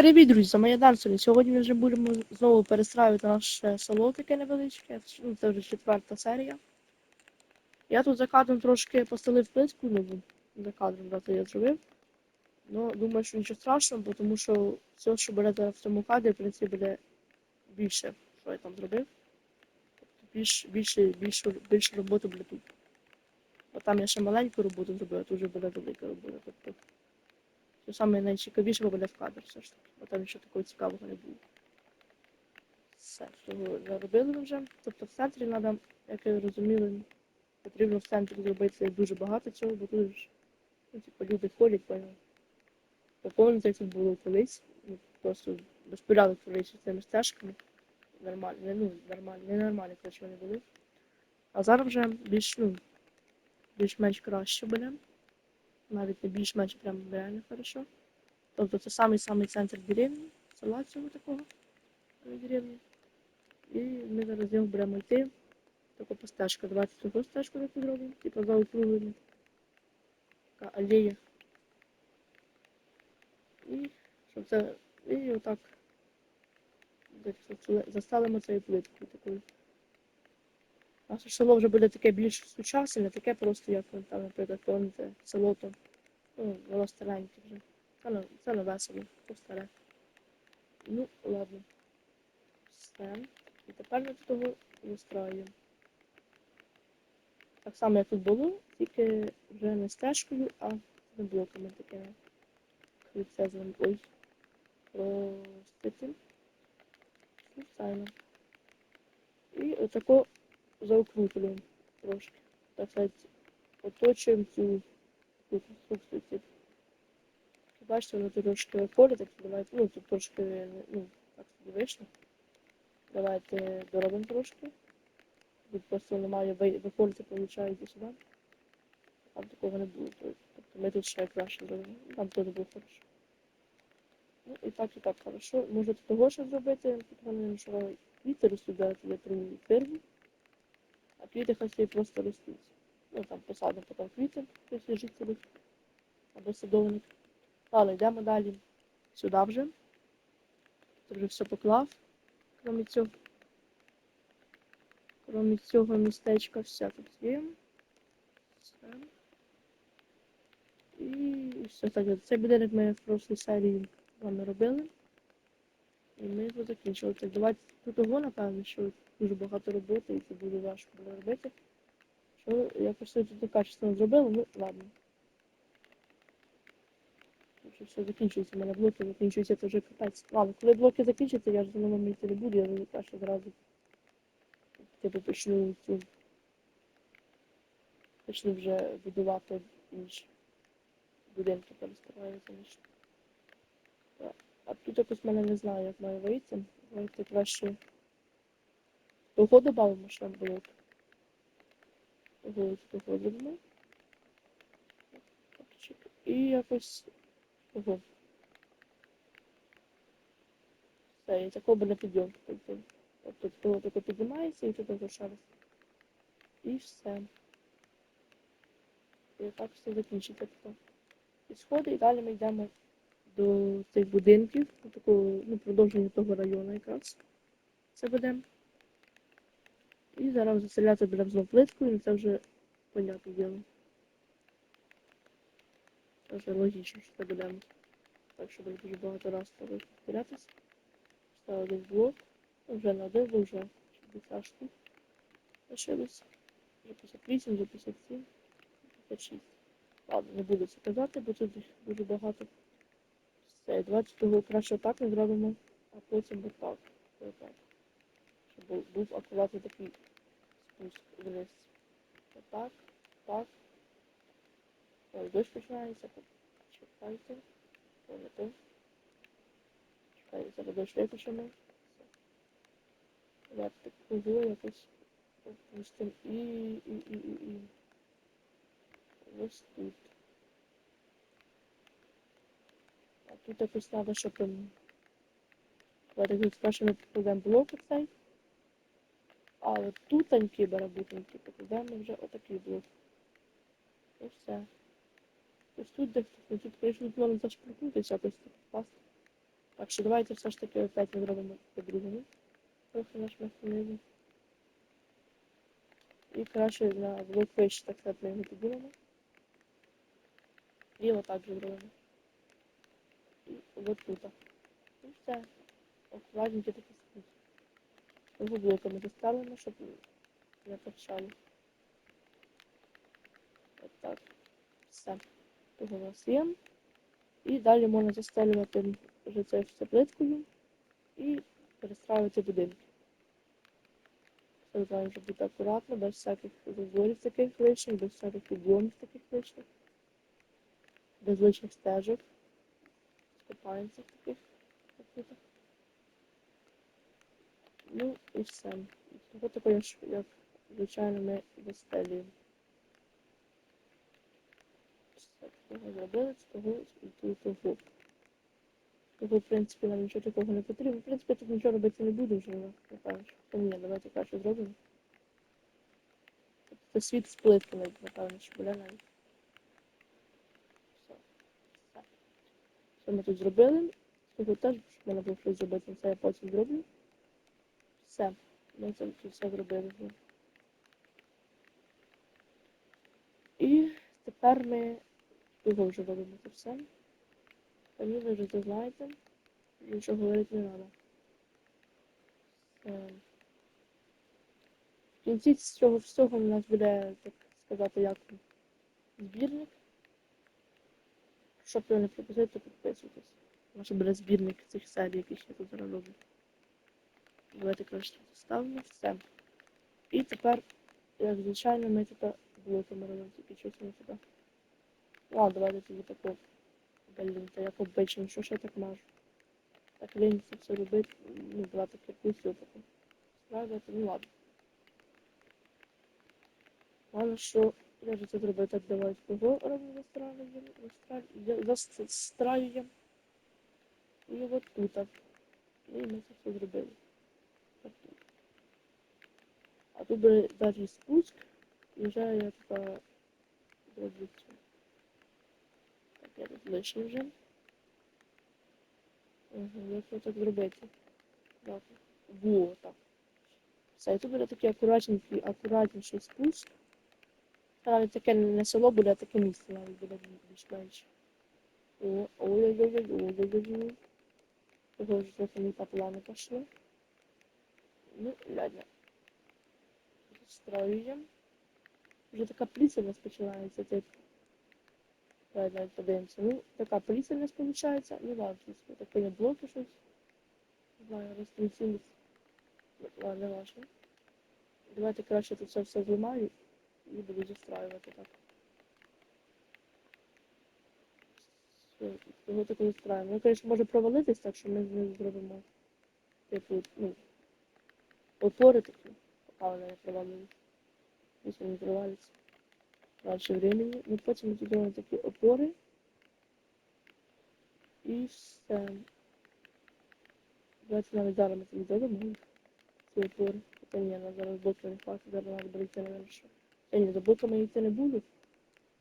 Привіт, друзі, моя Дарсоні. Сьогодні ми вже будемо знову перестраювати наше село таке невеличке. Це вже четверта серія. Я тут за кадром трошки постелив плитку, ну, за кадром це я зробив. Ну, думаю, що нічого страшного, бо тому що все, що буде в цьому кадрі, в принципі, буде більше, що я там зробив. Тобто більш, більше, більше, більше роботи буде тут. Бо там я ще маленьку роботу зробив, а тут вже буде велика робота. Тобто, що саме найцікавіше буде в кадр все ж таки, бо там нічого такого цікавого не було. Все, того заробили вже. Тобто в центрі треба, як ви розуміли, потрібно в центрі зробити дуже багато цього, бо тут ж ну, типу, люди ходять, поняли. Поповнити, як тут було колись, ну, просто безпорядок творився цими стежками. Нормально, ну, нормально, не нормально, коротше, вони були. А зараз вже більш, ну, більш-менш краще буде навіть не більш-менш прям реально хорошо. Тобто це самий-самий центр деревні, села цього такого е, деревні. І ми зараз його будемо йти. Таку по стежку. Давайте цю стежку таку зробимо, типу заокруглені. Така алея. І щоб це. І отак. Заставимо цією плиткою такою. Наше село вже буде таке більш сучасне, не таке просто, як там, наприклад, село то ну, воно вже. Це не, це не весело, то старе. Ну, ладно. Все. І тепер ми того вистраюємо. Так само, як тут було, тільки вже не стежкою, а з блоками таке. Це з вами. Ой. Простити. Звичайно. І отако заокруглюємо трошки. Так сказати, оточуємо цю. Бачите, воно тут трошки виходить, так давайте, ну тут трошки, ну, так собі вийшло. Давайте доробимо трошки. Тут просто немає виходити, виходить сюди. Там такого не було. Тобто ми тут ще краще зробимо. Там теж було хорошо. Ну і так, і так хорошо. Може тут того ще зробити, тут вони мішали вітер сюди, я тру фирму. А квіти хай просто ростуть. Ну там посадимо потім квіти, якщо жителів або садовник. Ладно, йдемо далі сюди вже. Тут вже все поклав, крім цього. Крім цього містечка все тут є. Все. І все так. Цей будинок ми в прошлій серії вами робили. І ми його закінчили. Так, давайте тут того, напевно, що дуже багато роботи і це дуже важко було робити. Що якось це тут качественно зробили, ну ладно. Що все закінчується, у мене блоки закінчуються, це вже капець. Ладно, коли блоки закінчаться, я ж за ними не буду, я вже перше зразу типу почну цю почну вже будувати інші будинки перестараюся ніж. А тут якось мене не знаю, як має вийти. Давайте краще того додамо, що там було. Так, чек. І якось того. Все, і такого буде підйом. Тобто, того тако піднімається і тут такого. І все. І так все закінчиться. І сходи, і далі ми йдемо до цих будинків, до такого, ну, продовження того району якраз. Це буде. І зараз заселяти будемо знову плиткою, і це вже понятне діло. Це вже логічно, що це будемо. Так що буде дуже багато разів повторятися. Ставив один блок. Вже на один, вже 60 штук. Вже 58, вже 57, 56. Ладно, не буду це казати, бо тут дуже багато. Все, давайте того краще так не зробимо, а потім отак. Отак. Щоб був, акуратний такий вниз. Отак, так. Ой, дощ починається. Чекайте. То. Чекайте, зараз дощ. Все. Давайте так кругу якось опустимо і, і, і, і, і. Ось тут. А тут якось треба, щоб ем, Давайте тут покладемо блок оцей. А от тутенькі барабутенькі покладемо вже отакий блок. І все. Ось тут де ну, тут, звісно, тут можна зашприкнутися якось тут впасти. Так що давайте все ж таки опять ми зробимо по-другому. Трохи наш механізм. І краще на блок вище так сказати, його піднімемо. І отак же зробимо. І от тут. І все. Акуратненько такі блоками заставимо, щоб не торчало. От так. Все. Того у нас є. І далі можна застелювати вже це все плиткою і перестраювати будинки. Все треба вже бути акуратно, без всяких зазорів таких лишніх, без всяких підйомів таких лишніх, без лишніх стежок, скопаємців таких. І все. Того такого, ж, як звичайно ми застелюємо. Того зробили, того і того. Того, в принципі, нам нічого такого не потрібно. В принципі, тут нічого робити не буде вже, напевно. Ні, давайте краще зробимо. Це світ з плитками, напевно, що буде навіть. Все. Все. Ми тут зробили? Того теж, щоб мене було щось зробити, це я потім зроблю. Все. Ми це все зробили. І тепер ми його вже робимо це все. Самі ви вже це знаєте. Нічого говорити не треба. Е, В кінці з цього всього у нас буде, так сказати, як збірник. Щоб його не пропустити, підписуйтесь. Що буде збірник цих серій, які я тут роблю. Давайте краще тут ставимо все. І тепер, як звичайно, ми тут блоками робимо, тільки щось не туди. Ладно, давайте тоді таку. Блін, та як обично, що ж я так мажу? Так лінь це все робити, ну, давати якусь таку. Справді, ну ладно. Ладно, що я вже це зробив, так давайте кого робимо застраюємо, застраюємо, застраюємо. І от тут. І ми це все зробили. А тут далі спуск, вже я зроблю цю. Так, я тут лишній вже. Угу, як це так зробити? Так. Во, так. Все, і тут буде такий акуратненький, акуратніший спуск. Та Навіть таке не село буде, а таке місце навіть буде більш-менш. О, Ой-ой-ой-ой-ой-ой-ой. Того вже трохи не по плану пішло. Ну, ладно. Строюємо. Вже така прицельність починається, типу. Давай навіть подивимося. Ну, така прицельність виходить. Ну ладно, тут таке є блоки щось. Не знаю, розтрицілись. Ладно, не важно. Давайте краще тут все все зламаю і буду застраювати так. Все, його так застраюємо. Ну, звісно, може провалитись, так що ми ним зробимо. Типу, ну, опори такі, вони не провалились. Якщо не провалиться раньше времени. Ну, потім ми тут робимо такі опори. І все. Давайте навіть зараз ми це зробимо. Ці опори. Та ні, на зараз блоки не хватить, зараз треба буде йти, наверное, що. Та ні, за блоками йти не буду.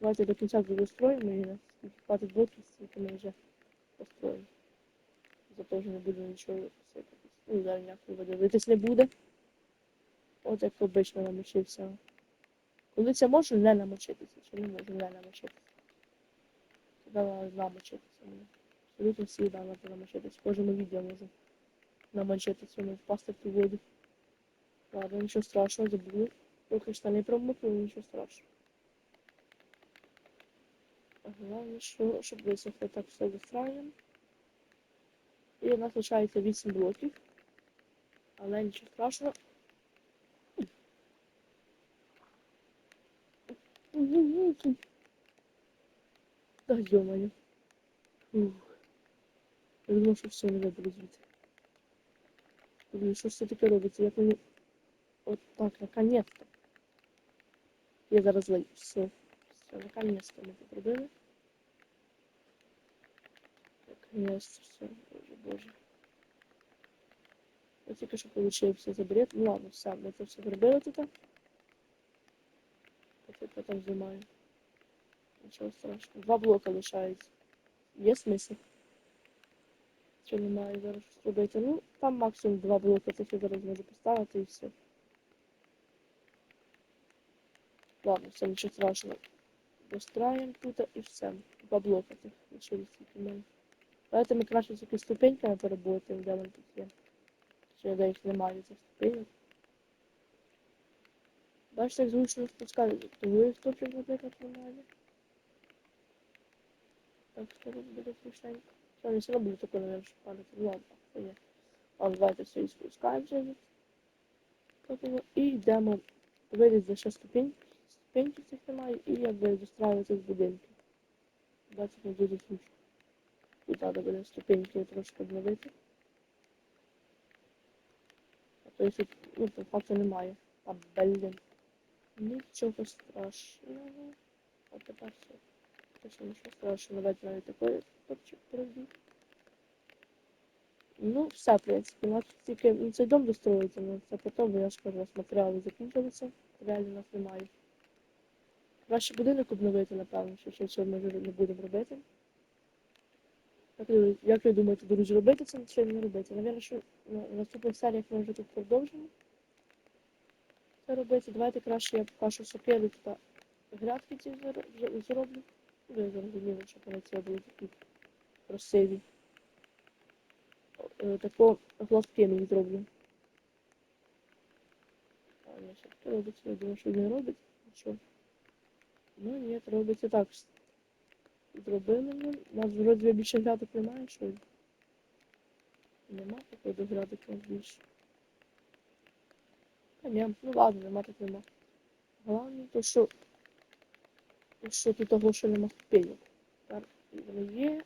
Давайте до кінця достроїмо і на скільки хватить блоків, скільки ми вже построїмо. Зато вже не буде нічого сипатись. Ну, зараз ніякої води литись не буде. От як обично намочився. Коли це можу не намочитися, чи не можу не намочитися. Треба намочитися мені. Абсолютно всі треба намочитися. В кожному відео можу намочитися, не впасти в ту воду. Ладно, нічого страшного, забули. Трохи штани промокли, нічого страшного. Головне, що, щоб висохло, так все застраюємо. І у нас лишається 8 блоків. Але нічого страшного. Да ё-моё. Ух. Я думав, що все не виберу звідти. Блін, що ж це таке робиться? Як мені... От так, наконец-то. Я зараз лаю. Все. Все, наконец-то ми це зробили. Наконец-то все. Боже, боже. Я тільки що получився за бред. Ну ладно, все, ми це все зробили тут. Я потім знімаю. Нічого страшного. Два блока лишається. Є смисл? Що немає зараз робити. Ну, там максимум два блоки, це я зараз можу поставити і все. Ладно, все нічого страшного. Достраємо тут і все. Два блоки цих лишились тільки мене. Давайте ми краще якісь ступеньками переботаємо, де вони тут є. Ще де їх немає цих ступенек. Бачите, як зручно спускати. Тому їх точно наприклад немає. Так, що тут буде смішненько. Що, не все одно буде таке, наверное, шукати. Ну ладно, є. Ладно, давайте все і спускаємося. І йдемо. Вилізти ще ступінь. Ступеньки цих немає, і якби достраювати з будинки. Бачите, не дуже зручно. Тут треба буде ступеньки трошки обновити. А то якщо, ну, по факту немає. А, блін. Нічого страшного. А тепер все. Точно нічого страшного. Давайте навіть такий топчик пройду. Ну, все, в принципі, у нас тільки ну, цей дом достроїться, ну це потім, бо я ж кажу, у нас матеріали закінчилися, у нас немає. Краще будинок обновити, напевно, що ще цього ми не будемо робити. Як ви, як ви думаєте, друзі, робити це чи не робити? Навірно, що в наступних серіях ми вже тут продовжимо це робити. Давайте краще я покажу сокиру та грядки ці зро- зро- зроблю. Ну, я зрозуміло, щоб вони ці були такі красиві. Е, Тако гладкими їх зроблю. А, що таке робиться? Я думаю, що він робить. Що? Ну, ні, робиться так. Зробили ми. У нас вроді більше грядок немає, що? Нема такої до грядок у нас більше. Ні, ну ладно, нема так нема. Головне, то що. Що тут того, що нема ступенек. Так, вони є.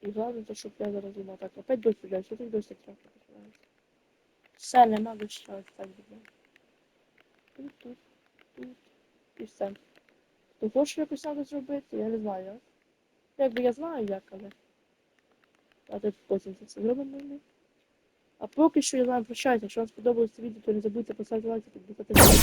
І головне, то, щоб я зараз нема. Так, опять дощ піде, що тут дощ так починається. Все, нема доща, ось так буде. Тут, тут, тут. І все. Того, що якось треба зробити, я не знаю. Якби я знаю як, але. А тут потім це зробимо ми. А поки що я з вами прощаюся. Якщо вам сподобалось це відео, то не забудьте поставити лайк і підписатися.